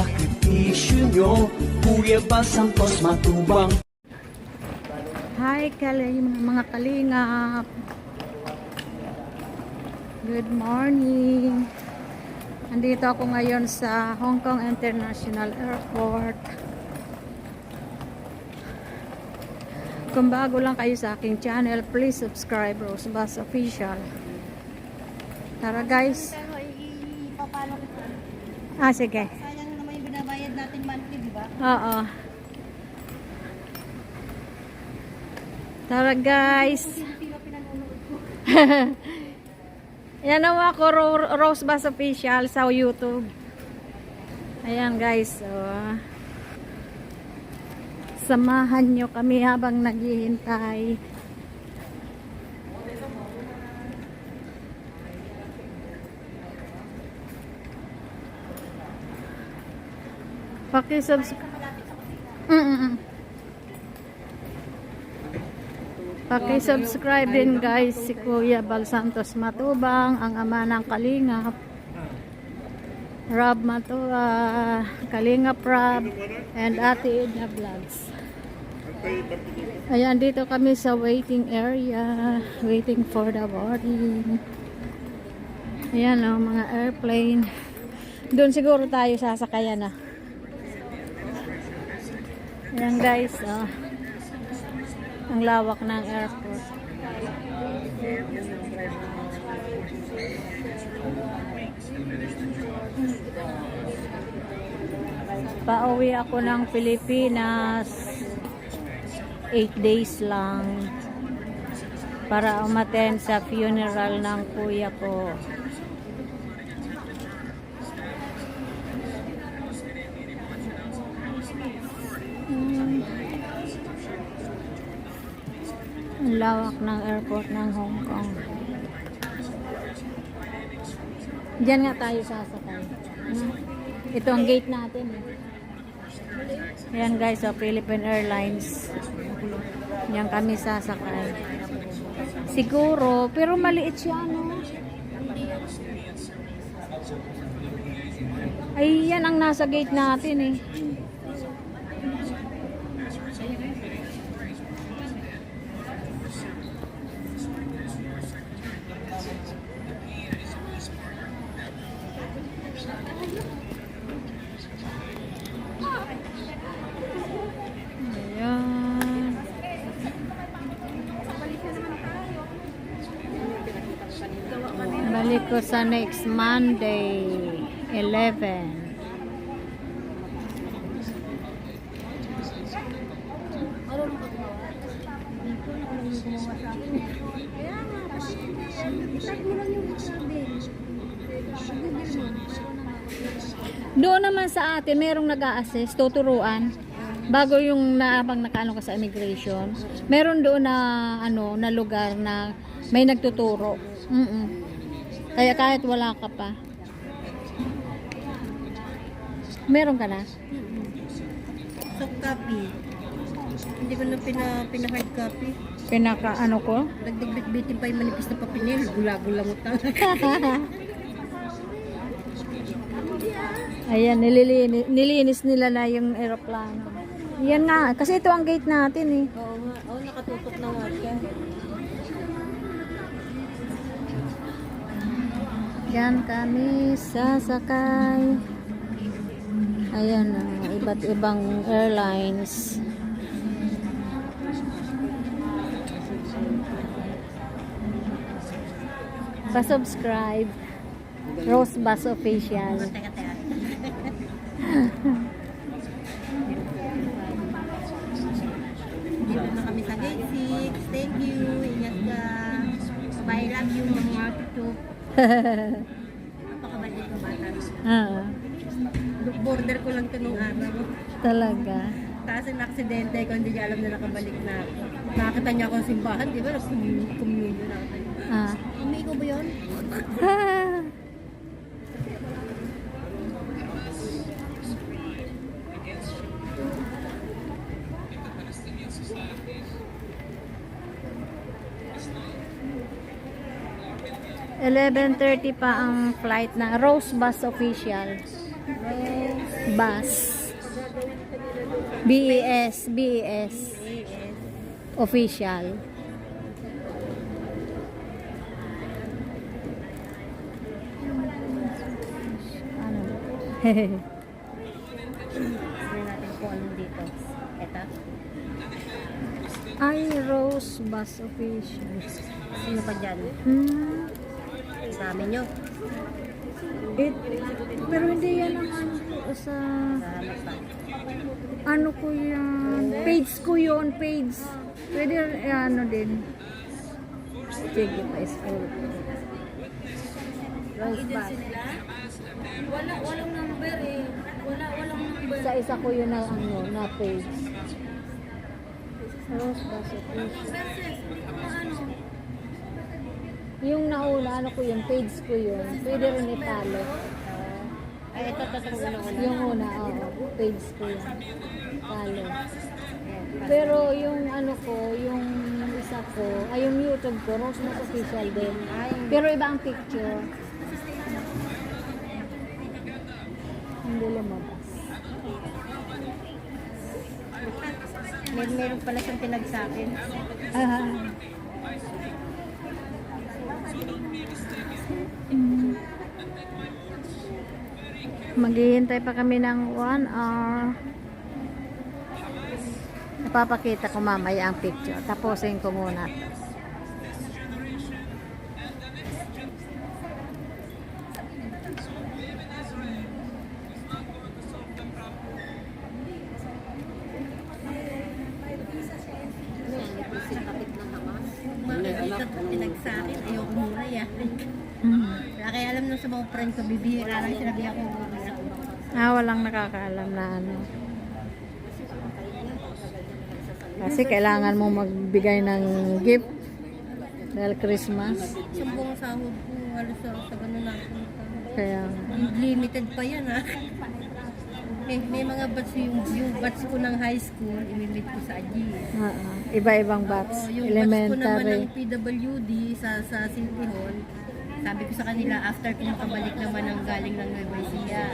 sakripisyo nyo Kuya Bal Santos Matubang Hi, kali, mga kalingap. Good morning. Andito ako ngayon sa Hong Kong International Airport. Kung bago lang kayo sa aking channel, please subscribe Rose Official. Tara guys. Ko. Ah, sige. Sayang naman yung binabayad natin monthly, di ba? Oo. Tara guys. Yan naman ako, Ro- Rose Bass Official sa YouTube. Ayan guys. So, samahan nyo kami habang naghihintay. Paki-subscribe. Mm-mm. Paki-subscribe din guys si Kuya Bal Santos Matubang, ang ama ng Kalingap. Rob Matua, Kalingap Rob, and Ate Edna Vlogs. Ayan, dito kami sa waiting area, waiting for the boarding. Ayan o, mga airplane. Doon siguro tayo sasakayan na. Ayan guys, oh. Ang lawak ng airport. Pauwi ako ng Pilipinas. 8 days lang. Para umaten sa funeral ng kuya ko. Ang lawak ng airport ng Hong Kong. Diyan nga tayo sasakay. Ano? Ito ang gate natin. Eh. Ayan guys, so Philippine Airlines. Yan kami sasakay. Siguro, pero maliit siya, no? Ay, ang nasa gate natin eh. Ayan. Balik ko sa next Monday, 11. Ano nung paggawa? Hindi ko na alam yung gumawa sa akin. Kaya nga, kasi itag mo lang yung sabi. Google mo. Doon naman sa atin, merong nag assist tuturuan. Bago yung naabang nakaano ka sa immigration, meron doon na ano na lugar na may nagtuturo. Mm Kaya kahit wala ka pa. Meron ka na? Soft copy. Hindi ko na pina, pina-hard copy. Pinaka ano ko? Dagdag bitbitin pa yung manipis na papinil. Gula-gula mo talaga. Ayan, nililinis, nilinis nila na yung aeroplano. Yan nga, kasi ito ang gate natin eh. Oo nga. Oo, nakatutok na nga siya. Yan kami sasakay. Ayan, ah, iba't ibang airlines. Pa-subscribe. Rose Bus Official. Dito na kami sa gate 6. Thank you. Ingat ka. Bye. Love you, mga Marpito. Napakabalik ng bata. ah, Border ko lang ito nung araw. talaga. Tapos na aksidente ko, hindi niya alam na nakabalik na ako. Nakakita niya ako sa simbahan, di ba? Nag-communion na ako. Ah. Umi ko ba yun? 11.30 pa ang flight na Rose Bus Official. Bus. BES. BES. Official. Ano? Tignan natin kung anong dito. Ito. Ay, Rose Bus Official. Sino pa dyan? Hmm. Dami nyo. It, pero hindi yan ang ano ko sa pa. ano ko yan page ko yun page pwede eh, ano din sige pa school Rose Bus. Wala, walang number eh. Wala, walang number. sa isa ko yun na ano na page Rose hindi ko ano. Yung nauna ano ko yun page ko yun. Pwede rin italo. Ay, ito, ito, ito, ito. yung una oo page ko yun. Talo. Pero yung ano ko yung isa ko ay yung youtube ko Rose Bus Official din. Pero iba ang picture. Hindi lumabas. Mer meron pala siyang tinag sa akin. Ah. Maghihintay pa kami ng 1 hour. Napapakita ko mamaya ang picture. Tapusin ko muna. Hamas. Makikita ko muna yan. Mm. Kaya alam nung sa mga friend ko, bibihira lang sinabi ako. Ah, walang nakakaalam na ano. Kasi kailangan mo magbigay ng gift dahil Christmas. Yung buong sahod ko, halos sa, ganun na. Kaya Limited pa yan ha. May, may mga batch yung, yung batch ko ng high school, imimit ko sa AG. ah, ah, iba-ibang batch, yung batch ko naman ng elementary. PWD sa sa City Hall, sabi ko sa kanila after ko makabalik naman ng galing ng Nueva Ecija.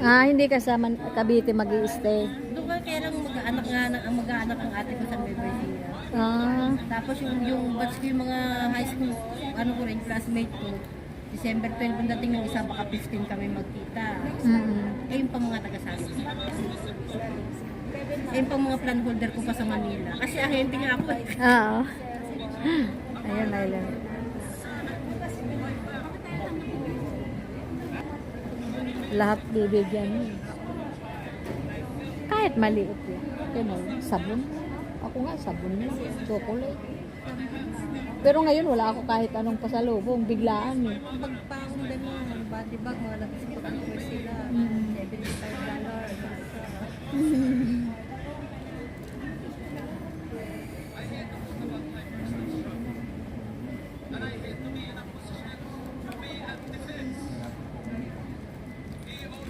Ah, hindi kasama Cavite mag stay Doon ka kaya lang mag-anak nga mag-anak ang ate ko sa Nueva Ecija. Ah, Tapos yung yung batch ko yung mga high school, ano ko rin, classmate ko, December 12 ang dating ng isa, baka 15 kami magkita. mm Eh, yung pang mga taga-sabi. Eh, yung pang mga plan holder ko pa sa Manila. Kasi ahente nga ako eh. Oo. Ayun, Aylan. Lahat bibigyan mo. Kahit maliit lang. Ano, sabon. Ako nga, sabon na. Chocolate. Pero ngayon, wala ako kahit anong pasalubong. Biglaan eh. Pagpahong din mo, body bag, mga labas ko ang sila. Mm. $75.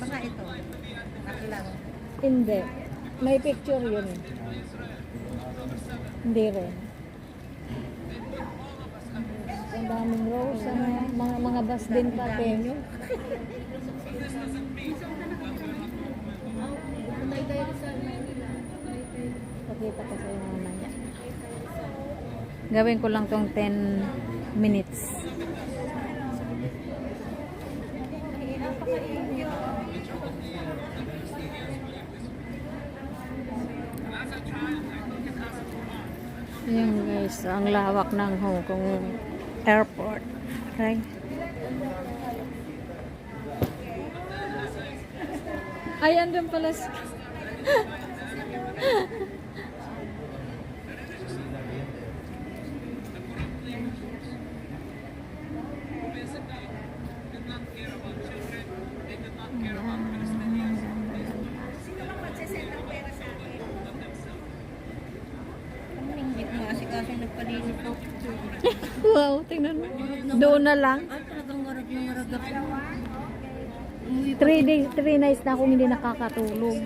Baka ito. Ako lang. Hindi. May picture yun. Hindi rin. Ang daming rose, ano, mga, mga bus din pati. Pakita ko sa'yo mamaya. Gawin ko lang tong 10 minutes. Yan guys, ang lawak ng Hong Kong airport. Okay. Ay, andun pala. Hindi ko kasi kasi nagpalinis ko. wow, tingnan mo. Doon na lang. Ay, talagang. Three days, three nights na akong hindi nakakatulog.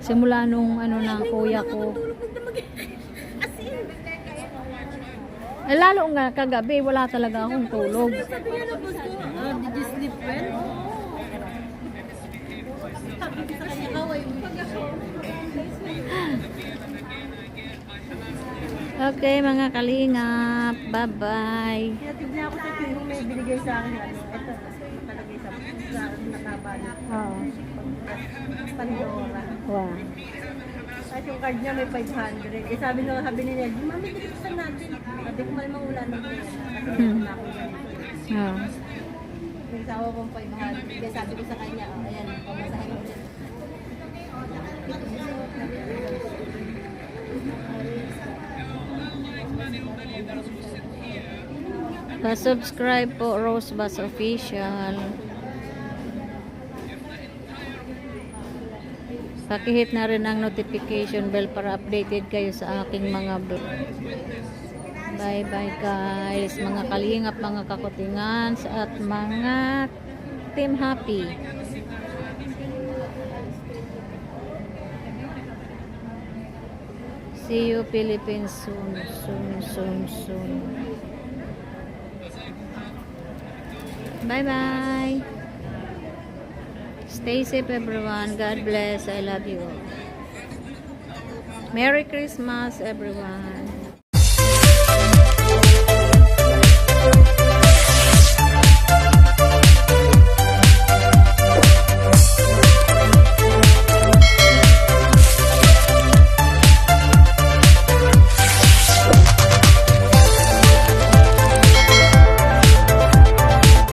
Simula nung ano na kuya ko. Eh, lalo nga kagabi, wala talaga akong tulog. Ah, did you sleep well? Sabi ko sa kanya, how I wish. Okay, mga kalingap. Bye-bye. Tignan ako sa yung may binigay sa akin, ano, ito, nakalagay sa, nakabalot. Oo. Pandora. Wow. At yung card niya may 500. Eh sabi nung sabi niya, mami, dilisan natin. Sabi ko, malamang wala na. Kasi Hmm. na ako. Oo. Yung sawa kong 500. Kaya sabi ko sa kanya, oh, ayan, pamasahin mo Pa-subscribe po Rosebus Official. Pakihit na rin ang notification bell para updated kayo sa aking mga vlog. Bye bye guys, mga kalingap, mga kakutingan at mga team happy. See you Philippines soon, soon, soon, soon. Bye bye. Stay safe everyone. God bless. I love you. all. Merry Christmas everyone.